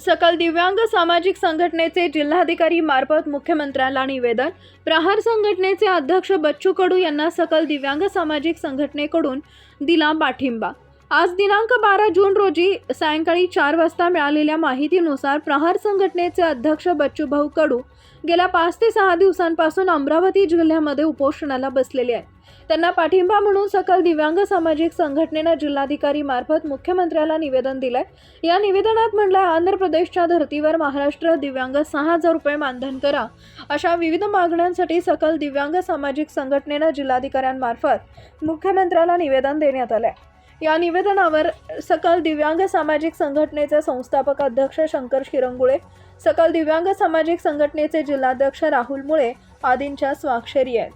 सकल दिव्यांग सामाजिक संघटनेचे जिल्हाधिकारी मार्फत मुख्यमंत्र्यांना निवेदन. प्रहार संघटनेचे अध्यक्ष बच्चू कडू यांना सकल दिव्यांग सामाजिक संघटनेकडून दिला पाठिंबा. आज दिनांक बारा जून रोजी सायंकाळी चार वाजता मिळालेल्या माहितीनुसार प्रहार संघटनेचे अध्यक्ष बच्चूभाऊ कडू गेल्या पाच ते सहा दिवसांपासून अमरावती जिल्ह्यामध्ये उपोषणाला बसलेले आहेत. त्यांना पाठिंबा म्हणून सकल दिव्यांग सामाजिक संघटनेनं जिल्हाधिकारी मार्फत मुख्यमंत्र्याला निवेदन दिलंय. या निवेदनात म्हटलंय आंध्र प्रदेशच्या धर्तीवर महाराष्ट्र दिव्यांग सहा हजार रुपये मानधन करा. अशा विविध मागण्यांसाठी सकल दिव्यांग सामाजिक संघटनेनं जिल्हाधिकाऱ्यांमार्फत मुख्यमंत्र्याला निवेदन देण्यात आलंय. या निवेदनावर सकल दिव्यांग सामाजिक संघटनेचे संस्थापक अध्यक्ष शंकर शिरंगुळे सकल दिव्यांग सामाजिक संघटनेचे जिल्हाध्यक्ष राहुल मुळे आदींच्या स्वाक्षरी आहेत.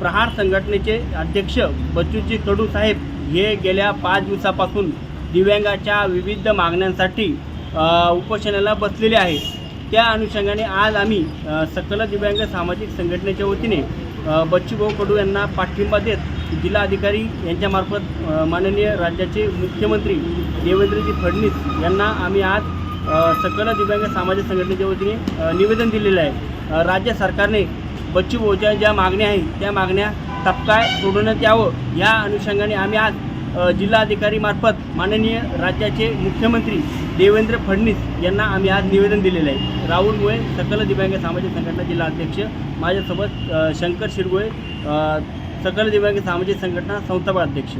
प्रहार संघटनेचे अध्यक्ष बच्चूजी कडू साहेब हे गेल्या पाच दिवसापासून दिव्यांगाच्या विविध मागण्यांसाठी उपोषणाला बसलेले आहे त्या अनुषंगाने आज आम्ही सकल दिव्यांग सामाजिक संघटनेच्या वतीने बच्चूभाऊ कडू यांना पाठिंबा देत जिल्हाधिकारी यांच्यामार्फत माननीय राज्याचे मुख्यमंत्री देवेंद्रजी फडणवीस यांना आम्ही आज सकल दिव्यांग सामाजिक संघटनेच्या वतीने निवेदन दिलेलं आहे. राज्य सरकारने बच्चू भाऊच्या ज्या मागण्या आहेत त्या मागण्या तत्काळ सोडवण्यात यावं या अनुषंगाने आम्ही आज जिल्हाधिकारीमार्फत माननीय राज्याचे मुख्यमंत्री देवेंद्र फडणवीस यांना आम्ही आज निवेदन दिलेलं आहे. राहुल मुळे सकल दिव्यांग सामाजिक संघटना जिल्हा अध्यक्ष माझ्यासोबत शंकर शिरगोळे सकल दिव्यांग सामाजिक संघटना संस्थापक अध्यक्ष.